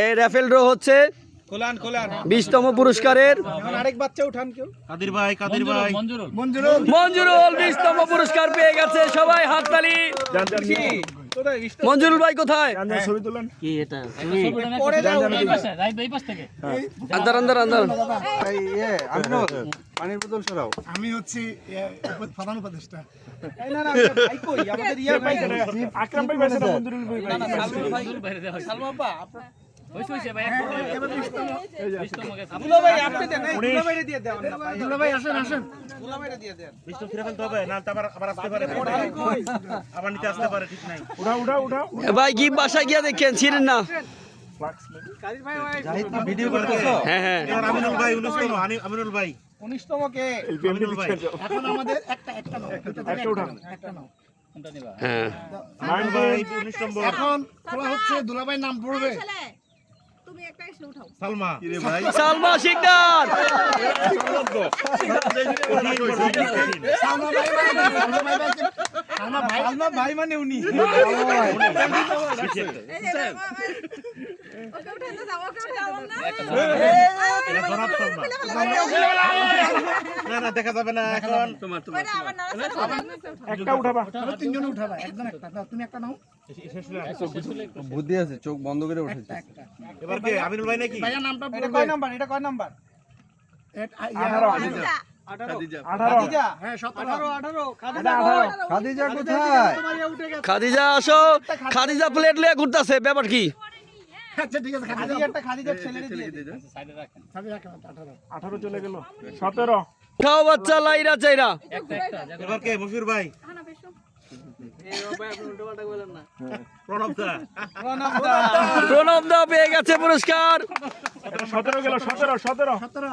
এই Rafael draw হচ্ছে। খোলান খোলান। বিশতম পুরস্কারের। এখন আরেক বাচ্চা উঠান কেউ? কাদির ভাই কাদির ভাই। মঞ্জুরুল। মঞ্জুরুল। বিশতম পুরস্কার পেয়ে গেছে সবাই হাততালি? মঞ্জুরুল ভাই কোথায়? পরে যাও আন্দার আন্দার আন্দার। আমি হচ্ছি এ, উপ- প্রধান উপদেষ্টা। এই না না আমাদের ভাই কই? আমাদের ইয়া ভাই কই? আকরাম ভাই পাইছে না মঞ্জুরুল না না ভাই সালমান আপা আপনার ভাই এই দুলা ভাইরে দিয়ে দেন না ভাই দুলা ভাই আসেন আসেন দুলা ভাইরে দিয়ে দেন। বিষ্ণু ফিরে ফেলতে হবে না তো আবার আবার আসতে পারে। আবার নিতে আসতে পারে ঠিক নাই। উঠা উঠা উঠা এ ভাই কি বাসায় গিয়ে দেখেন ছিলেন না। কাদির ভাই ভাই ভিডিও করতেছো? হ্যাঁ হ্যাঁ। এবার আমিনুল ভাই উনিশতম আনি- আমিনুল ভাই। 19 তম কে এখন আমাদের একটা একটা একটা নাও। হ্যাঁ। আমিনুল ভাই উনিশতম এখন খোলা হচ্ছে দুলাভাই নাম পড়বে। তুমি একটা এসে উঠাও সালমা সালমা শিকদার সালমা ভাই মানে সালমা ভাই পাইছে সালমা ভাই মানে উনি। না না দেখা যাবে না এখন। একটা উঠাবা। তিনজনে উঠাবা একজন একটা। তুমি একটা নাও। বুদ্ধি আছে চোখ বন্ধ করে উঠেছে এবার কে? আমিনুল ভাই নাকি? ভাইয়া নামটা কয় নাম্বার? এটা কয় নাম্বার? এট- আ- 18 আঠারো। খাদিজা। হ্যাঁ সতেরো। 18 18 খাদিজা খাদিজা কোথায়? তোমার উঠে গেছে। খাদিজা আসো। খাদিজা প্লেট লিয়ে ঘুরতেছে ব্যাপার কি? আচ্ছা ঠিক আছে খাদিজা। খাদিজাটা খাদিজার ছেলেরে দিয়ে দে। খাদিজা রাখো, আঠারো। আঠারো চলে গেল। সতেরো। খাও বাচ্চা লাইরা চাইরা। এবার কে মশিউর ভাই? প্রণব দা পেয়ে গেছে পুরস্কার। সতেরো গেল সতেরো সতেরো। সতেরো।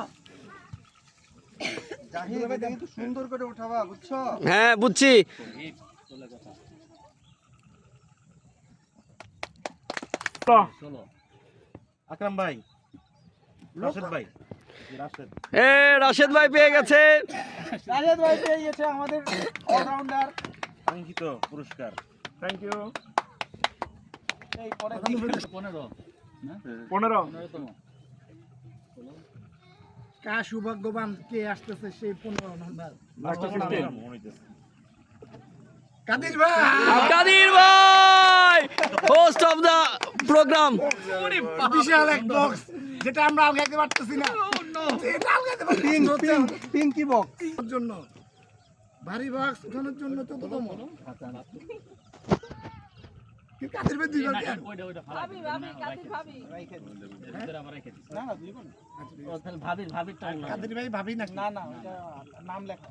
সুন্দর করে উঠাবা বুঝছ? হ্যাঁ বুঝছি। আকরাম ভাই রাশেদ ভাই। রাশেদ। এ রাশেদ ভাই পেয়ে গেছে। রাজেদ ভাই পেয়ে গেছে আমাদের অলরাউন্ডার কাঙ্ক্ষিত পুরস্কার। থ্যাংক ইউ এই পরে পনেরো। কা সৌভাগ্যবান কে আসতেছে সেই পনেরো নম্বর? কাদির ভাই! কাদির ভাই! হোস্ট অফ দা প্রোগ্রাম বিশাল এক বক্স যেটা আমরা আলগাইতে পারতেছি না। এটা আলগাইতে পারছি পিঙ্কি বক্স জন্য। ভারী বক্স উঠানোর জন্য চতুর্থম কাদির ভাই দুইবার কেন ভাবি ভাবি কাতির ভাবি। না না দুই না। কাদির ভাই ভাবি না না না ওইটা নাম লেখা।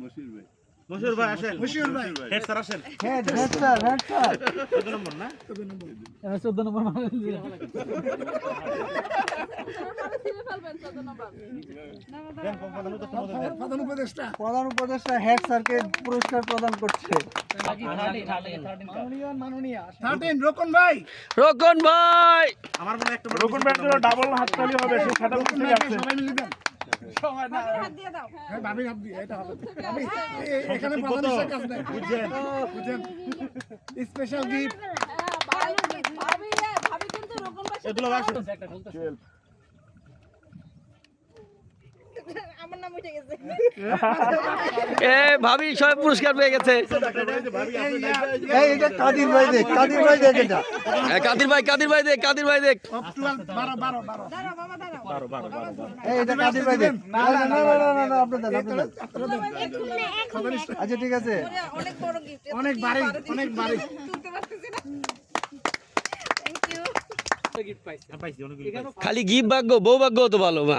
মশির ভাই। আসেন। মশিউর ভাই। হেড স্যার আসেন। Head head sir head sir. চোদ্দ নম্বর না? ছিঁড়ে ফেলবেন চোদ্দ নম্বর দেন, প্রধান উপদেষ্টা। মহোদয় দেন। প্রধান উপদেষ্টা হেড স্যারকে পুরস্কার প্রদান করছে। মাননীয় মাননীয়। থার্টিন রোকন ভাই। রকন ভাই! আমার মনে হয় একটা রকুন ব্যাট ডাবল হাততালি হবে সে সাদা সবাই মিলে দেন। হ্যাঁ বুঝছেন বুঝছেন স্পেশাল গিফট। হ্যাঁ, এগুলো আসুন আমার নাম উঠে গেছে এ ভাবি সবাই পুরস্কার পেয়ে গেছে। কাদির ভাই দেখ কাদির ভাই দেখ এটা। কাদির ভাই কাদির ভাই দেখ কাদির ভাই দেখ। আচ্ছা ঠিক আছে। অনেক বড় গিফট অনেক বাড়ি অনেক বাড়ি তুলতে পারতেছি না থ্যাংক ইউ হ্যাঁ, পাইছি অনেকগুলো পাইছি। খালি গিফট ভাগ্য বউ ভাগ্য তো ভালো মা?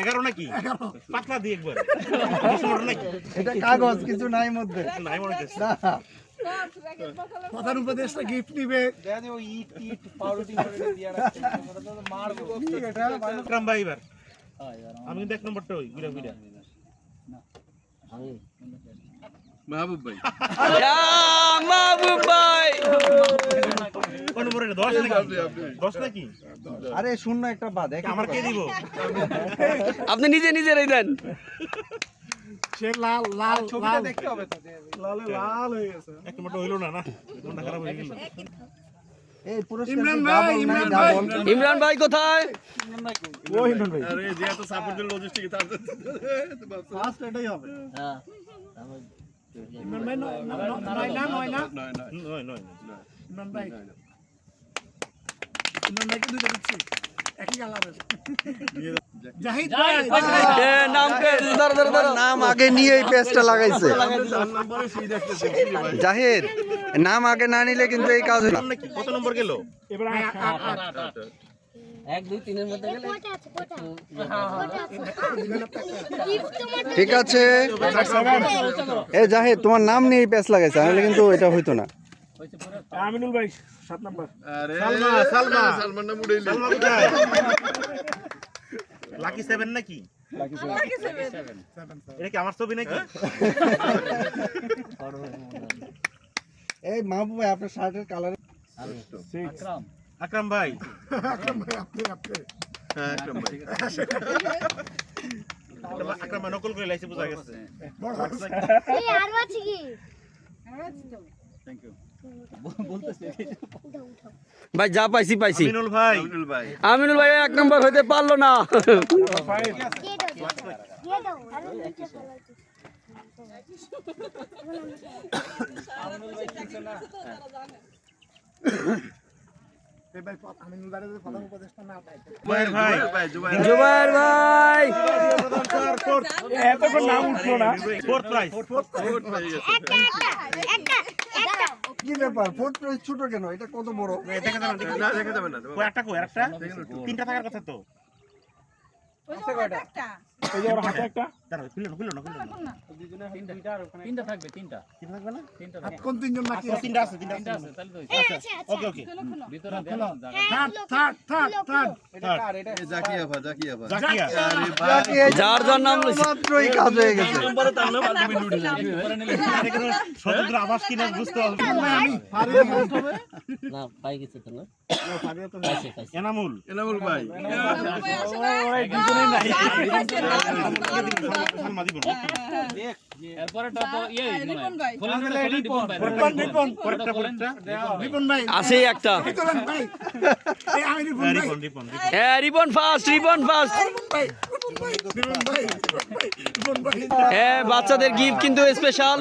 এগারো নাকি? পাতলা দিয়ে একবার। বেশি মোটা নাকি? এটা কাগজ কিছু নাই মধ্যে। নাই মনে প্রধান গিফট নিবে। আকরাম ভাই এবার। আমি কিন্তু এক নম্বরটা ওই ঘুরে ঘুরে। মাহবুব ভাই। মাহবুব এটা দশ নাকি দশ নাকি আরে শূন্য একটা বাদ আমার কে দিব আপনি নিজে নিজে রেই দেন সে লাল লাল ছবিটা দেখতে হবে তো লালে লাল হয়ে গেছে একটু মোটা হইল না না মনটা খারাপ হয়ে গেল ইমরান ভাই, double ইমরান নাকি ভাই। double? ইমরান ভাই কোথায় ও হিন্দন ভাই আরে যে এত সাপোর্ট দিল লজিস্টিক তার First এটাই হবে ইমরান ভাই নয় নয়- নয় না নয় না নয় নয় ইমরান দিচ্ছি। জাহিদ নাম আগে নিয়ে এই পেজটা লাগাইছে। জাহিদ নাম আগে না নিলে কিন্তু এই কাজ নাকি? কত নম্বর গেল। ঠিক আছে। এই জাহিদ তোমার নাম নিয়ে এই পেজ লাগাইছে কিন্তু এটা হইতো না। আমিনুল ভাই সাত নাম্বার। সালমা সালমা। সালমান নাম উড়াইলে। সালমা কোথায়? লাকি সেভেন নাকি? এটা কি আমার ছবি নাকি? এই মাহবুব ভাই আপনার শার্টের কালার সিক্স আকরাম। ভাই। আকরাম ভাই আপনি আপনি। আকরাম ভাই। নকল করে লাইছে বোঝা গেছে। এই আর আছে কি? ভাই যা পাইছি পাইছি। ভাই। আমিনুল ভাই। এক নম্বর হইতে পারল না। জুবাইর ভাই। এতক্ষণ নাম উঠল না। ফোর্থ প্রাইজ কি ব্যাপার? ফোর্থ প্রাইস ছোট কেন? এটা কত বড়? দেখা যাবে না দেখা যাবে না। একটা কো একটা। তিনটা থাকার কথা তো। যার যার নাম মাত্রই কাজ হয়ে গেছে। স্বতন্ত্র আবাস কিনে বুঝতে হবে। এনামুল। এনামুল ভাই। রিপন ভাই আছে একটা রিপন ফার্স্ট রিপন ফার্স্ট এ বাচ্চাদের গিফট কিন্তু স্পেশাল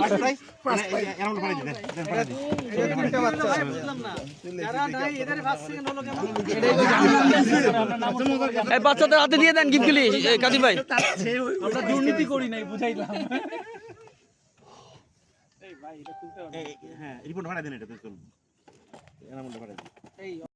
বাচ্চাদের হাতে দিয়ে দেন গিফটগুলি কাজী ভাই দুর্নীতি করি নাই বুঝাইলাম হ্যাঁ রিপন ভাড়া দিন এটা তো চলবে এনামুল ভাড়া দিন